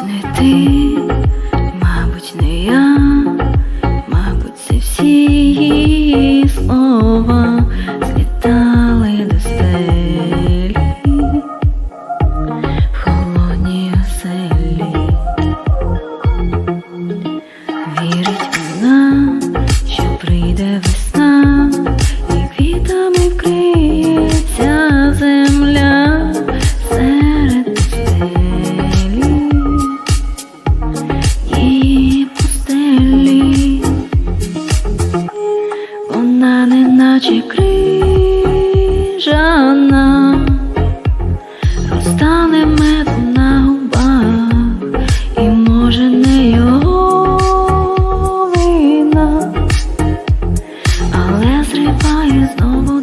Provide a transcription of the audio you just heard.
Мабуть, не ти, мабуть, не я, мабуть, це всі її слова злітали до стелі в холодній оселі. Вірить вона, що прийде. наче крижана, розтане мед на губах, і може не його вина, але зриває знову.